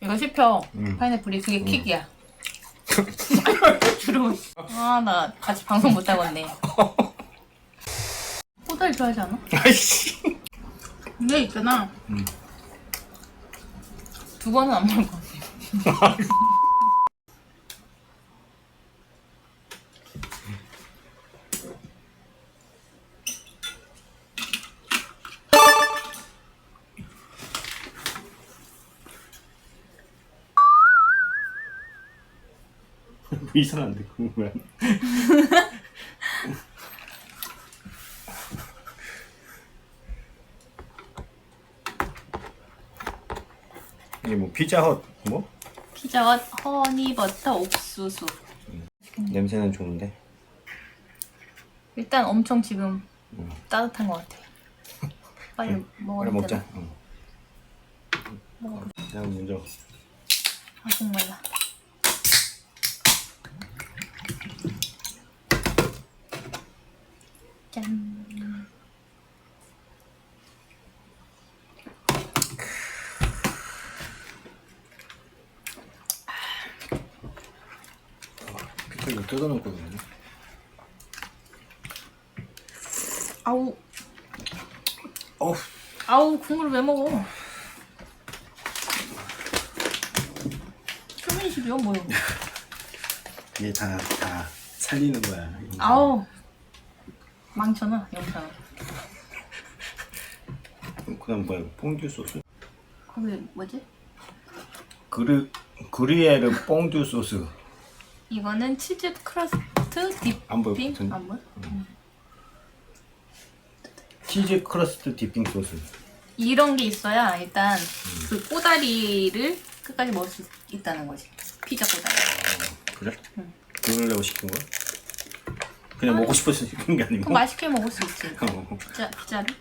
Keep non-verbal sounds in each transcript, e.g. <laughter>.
이거 씹혀. 음. 파인애플이 그게 킥이야. <laughs> 주로. 아, 나 같이 방송 못 하겠네. 꼬다리 좋아하지 않아? 아이씨. 근데 있잖아. 음. 두 번은 안 먹을 것 같아. <laughs> 이상한데 그거야. <laughs> 이게 뭐 피자헛 뭐? 피자헛 허니버터 옥수수. 냄새는 좋은데. 일단 엄청 지금 음. 따뜻한 것 같아. <laughs> 빨리 먹어야 그래 되나? 먹자. 응. 먹어. 그냥 먼저. 아 정말라. 짠. 이거 뜯어놓거든요. 아우 어우. 아우 국물을 왜 먹어? 초민식이요 뭐요? <laughs> 이게 다, 다 살리는 거야. 이거. 아우 망쳐놔 영상. 그다음 뭐야? 퐁듀 소스. 그게 뭐지? 그르 그리에르 퐁듀 소스. 이거는 치즈 크러스트 디핑 안 보여? 안 보여? 치즈 크러스트 디핑 소스. 이런 게 있어야 일단 그 꼬다리를 끝까지 먹을 수 있다는 거지. 피자 꼬다리. 그래? 응. 그러려고 시킨 거야? 그냥 먹고 싶어서 시킨 게 아니고? 그 맛있게 먹을 수 있지. 어. 피자를.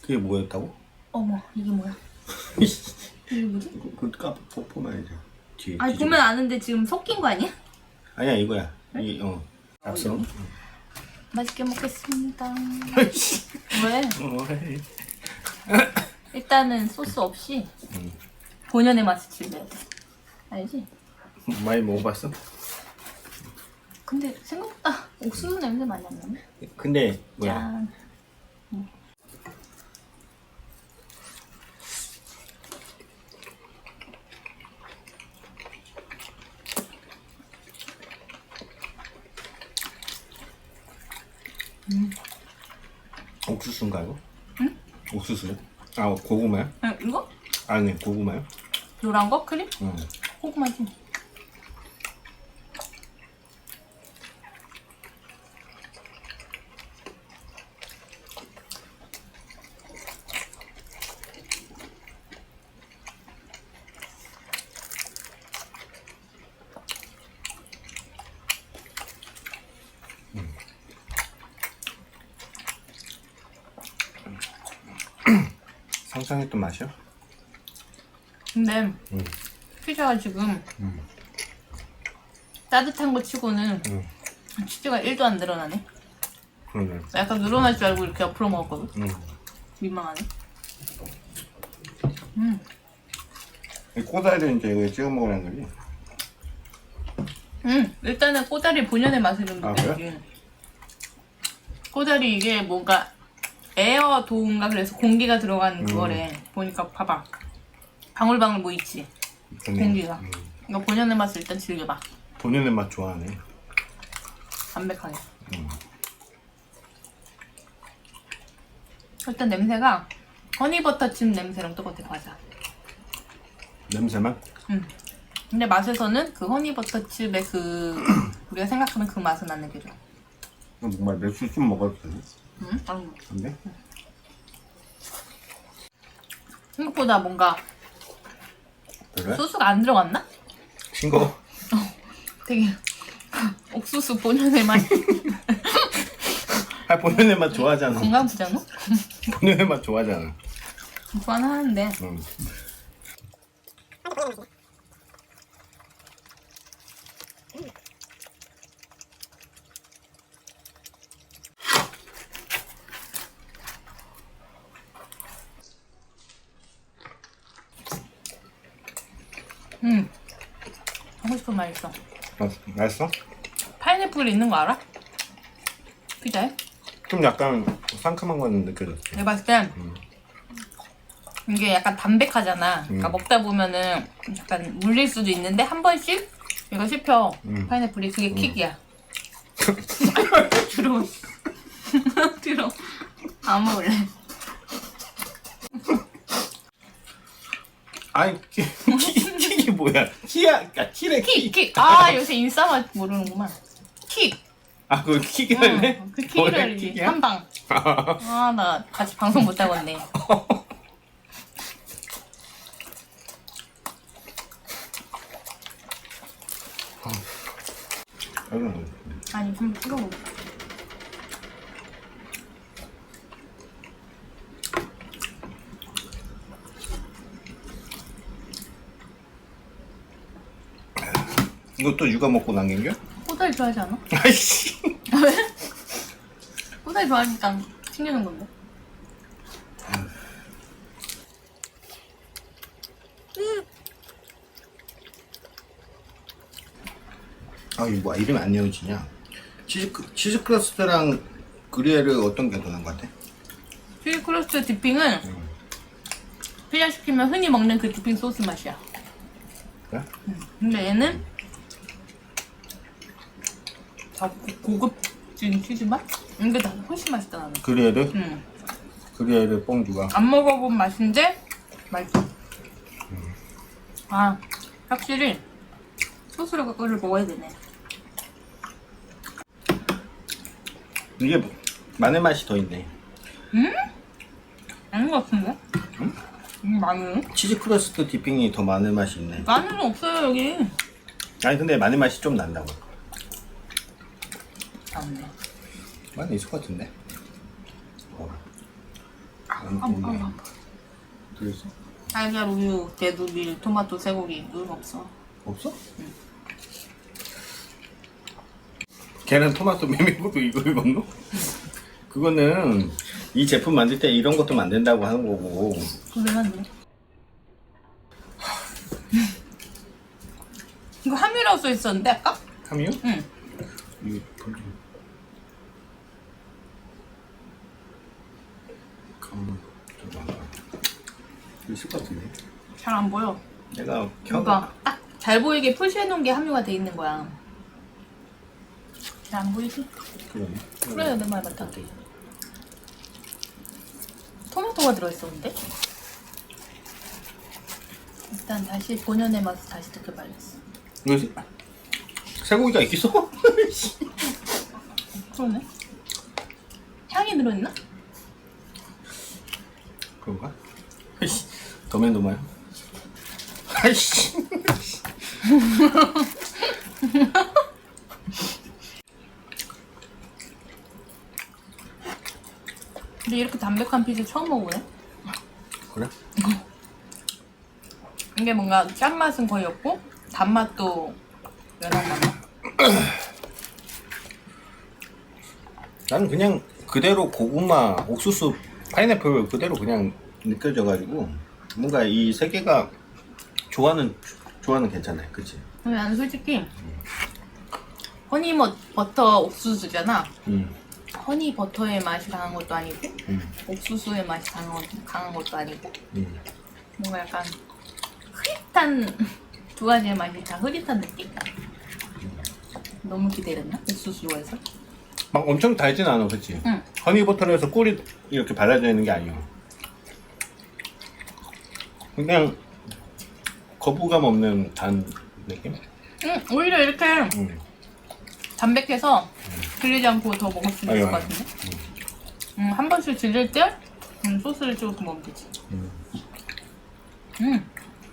그게 뭐였다고? 어머 이게 뭐야? <laughs> 이게 뭐지? 그 까포 보면 뒤에 아니 뒤집어. 보면 아는데 지금 섞인 거 아니야? 아니야 이거야 이 어. 앞서 맛있게 먹겠습니다. <laughs> 왜? 어. 일단은 소스 없이 음. 본연의 맛을 즐겨야 돼. 알지? 많이 먹어봤어? 근데 생각보다 옥수수 냄새 많이 안 나네. 근데 뭐야 짠. 옥수수인가 이거? 응? 옥수수요? 아 고구마요? 아, 이거? 아니 고구마요? 노란 거 크림? 응. 고구마지. 상상했던 맛이야? 근데 응. 피자가 지금 응. 따뜻한 거 치고는 응. 치즈가 1도 안 늘어나네. 그러네. 약간 늘어날 줄 알고 이렇게 옆으로 먹었거든. 응. 민망하네. 음, 이 꼬다리를 이제 이거 찍어 먹으라는 거지? 음, 일단은 꼬다리 본연의 맛을 좀 아, 느껴야지. 꼬다리 이게 뭔가 에어 도우인가 그래서 공기가 들어간 음. 그거래. 보니까 봐봐. 방울방울 뭐 있지? 좋네. 공기가. 응. 이거 본연의 맛을 일단 즐겨봐. 본연의 맛 좋아하네. 담백하게. 응. 일단 냄새가 허니버터칩 냄새랑 똑같아 과자. 냄새만? 음. 근데 맛에서는 그 허니버터칩의 그 <clears throat> 우리가 생각하는 그 맛은 안 느껴져. 정말 맥주 좀 먹어도 되네? 응? 아니, 안 돼? 생각보다 뭔가 그래? 소스가 안 들어갔나? 싱거워. 되게 옥수수 본연의 맛 아 본연의 맛 좋아하잖아. 건강 부장로? 본연의 맛 좋아하잖아. 좋아하는데 응. 음. 하고 싶은 말 있어. 맛, 맛있어? 파인애플 있는 거 알아? 피자에? 좀 약간 상큼한 건 느껴졌어. 내가 봤을 땐 이게 약간 담백하잖아. 그러니까 음. 먹다 보면은 약간 물릴 수도 있는데 한 번씩 이거 씹혀. 음. 파인애플이 그게 킥이야. <laughs> 들어. 들어. <laughs> 안 먹을래. 키, 킥이 뭐야? 키야, 아, 키래 킥! 키. 킥! 아 요새 인싸만 모르는구만. 킥! 아, 그 킥이라네? 응, 그 뭐야, 킥을 알지. 킥이야? 한 방. 아 나 같이 방송 못 하겠네. 아니 좀 뜨거워. 이것도 육아 먹고 남긴 게? 꼬다리 좋아하지 않아? <laughs> 아이씨. 왜? 꼬다리 좋아하니까 챙겨준 건데. 아, 이거 뭐야? 이름이 안 외워지냐? 치즈, 치즈 크러스트랑 그리에르 어떤 게 더 나은 것 같아? 치즈 크러스트 디핑은 피자 시키면 흔히 먹는 그 디핑 소스 맛이야. 그래? 근데 얘는 더 고- 고급진 치즈 맛? 이게 다 훨씬 맛있다 나는. 그리에르? 응. 그리에르 뽕주가. 안 먹어본 맛인데 맛있어. 아 확실히 소스를 그거를 먹어야 되네. 이게 뭐, 마늘 맛이 더 있네. 아닌 것 같은데? 응? 마늘? 치즈 크러스트 디핑이 더 마늘 맛이 있네. 마늘은 없어요 여기. 아니, 근데 마늘 맛이 좀 난다고. 안돼. 마늘 있을 것 같은데? 어. 아, 아, 아. 들렸어? 달걀, 우유, 대두, 밀, 토마토, 쇠고기 이건 없어. 없어? 계란, 토마토, 메밀고도 이거 이거노? 그거는 이 제품 만들 때 이런 것도 만든다고 하는 거고 돼. 이거 함유라고 써 있었는데 아까? 함유? 응. 이 거 좀- 봐. 있을 것 같은데 잘 안 보여. 내가 켜 그러니까 딱잘 보이게 표시해 놓은 게 함유가 돼 있는 거야. 잘 안 보이지? 그러네 그래 내 말 맞다. 토마토가 들어있었는데? 일단 다시 본연의 맛을 다시 느껴봐야겠어. 이거 세- 쇠고기가 있겠어? <laughs> 그러네. 향이 들어있나? 그런가? 아이씨 더맨 도마요 아이씨 근데 이렇게 담백한 피자 처음 먹어보네. 그래? 이게 뭔가 짠맛은 거의 없고 단맛도 연한 맛. 나는 그냥 그대로 고구마, 옥수수, 파인애플 그대로 그냥 느껴져가지고 뭔가 이 세 개가 좋아하는 좋아하는 괜찮아, 그치? 근데 나는 솔직히 허니 머, 버터 옥수수잖아. 응, 허니 버터의 맛이 강한 것도 아니고 응, 옥수수의 맛이 강한, 것- 강한 것도 아니고 응. 뭔가 약간 흐릿한 두 가지의 맛이 다 흐릿한 느낌? 너무 기대됐나? 옥수수에서? 막 엄청 달진 않아, 그치? 응. 허니버터를 해서 꿀이 이렇게 발라져 있는 게 아니야. 그냥 거부감 없는 단 느낌? 응, 오히려 이렇게 응. 담백해서 질리지 않고 더 먹을 수 있을 아유, 것 같은데? 음, 한 번씩 질릴 때 음, 소스를 찍어서 먹으면 되지. 음. 음,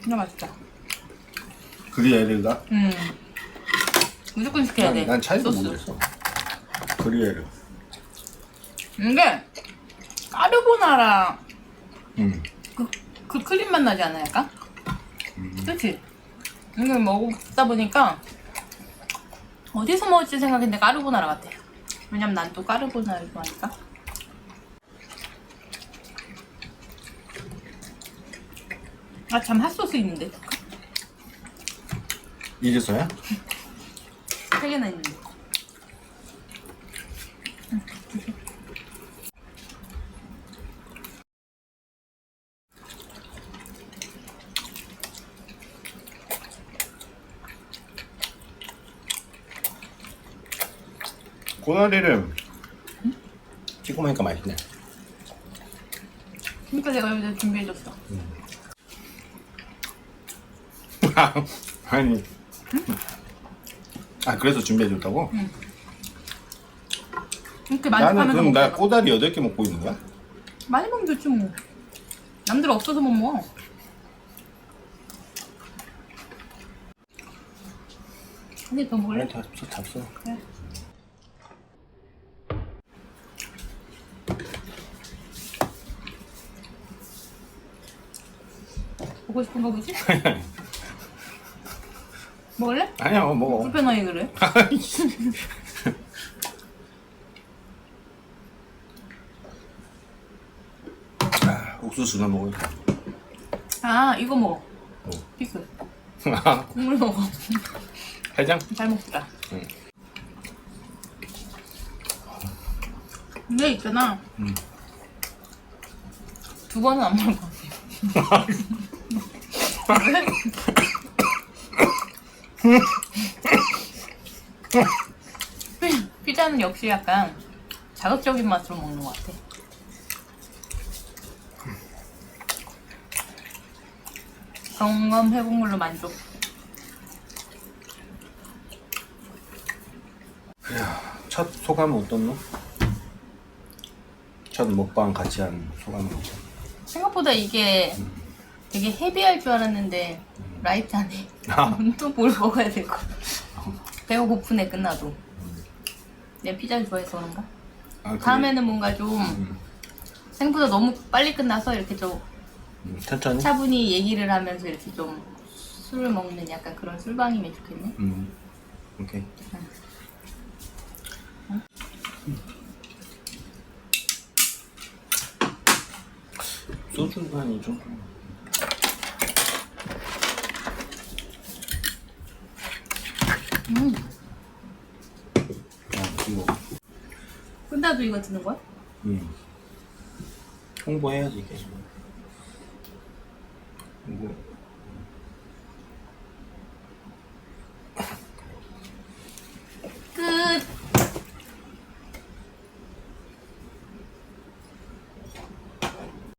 진짜 맛있다. 그리에르가? 음, 무조건 시켜야 돼. 난, 난 차이도 소스. 모르겠어. 그리에르. 이게 까르보나라 응. 그, 그 크림 맛 나지 않아 약간? 그치? 이거 먹다 보니까 어디서 먹을지 생각했는데 까르보나라 같아. 왜냐면 난 또 까르보나라 좋아하니까. 아참 핫소스 있는데. 이제서야? <laughs> 세 개나 있는데. 고나리를 찍고 먹으니까 맛있네. 그러니까 내가 여기다 준비해줬어. <laughs> 아니. 아 그래서 준비해 줬다고? 이렇게 많이 나는 파면서 그럼 나. 꼬다리 8개 먹고 있는 거야? 많이 먹으면 좋지 뭐. 남들 없어서 못 먹어. 근데 더 먹을래? 다 써, 다 써. 그래. 보고 싶은 거 보지? <laughs> 먹을래? 아니야 어, 먹어. 불편하게 그래. <laughs> 아, 옥수수나 먹을까? 아 이거 먹어. 뭐? 피클. <laughs> 국물 먹어. 해장? 잘 먹더라. 응. 근데 있잖아. 응. 두 번은 안 먹을 것 같아. 왜? <laughs> 피- 피자는 역시 약간 자극적인 맛으로 먹는 것 같아. 경험 해본 걸로 만족. 첫 소감은 어떻노? 첫 먹방 같이 한 소감은 어떠? 생각보다 이게 되게 헤비할 줄 알았는데 라이트하네. 아. 또뭘 먹어야 될 거. 배가 고프네 끝나도. 내 피자를 좋아해서 그런가? 아, 다음에는 뭔가 좀 음, 생각보다 너무 빨리 끝나서 이렇게 좀 음, 천천히? 차분히 얘기를 하면서 이렇게 좀 술을 먹는 약간 그런 술방이면 좋겠네. 음, 오케이. 소주 한이 좀. 음. 아, 이거. 이거 드는 거야? 음. 홍보해야지 계속. 이거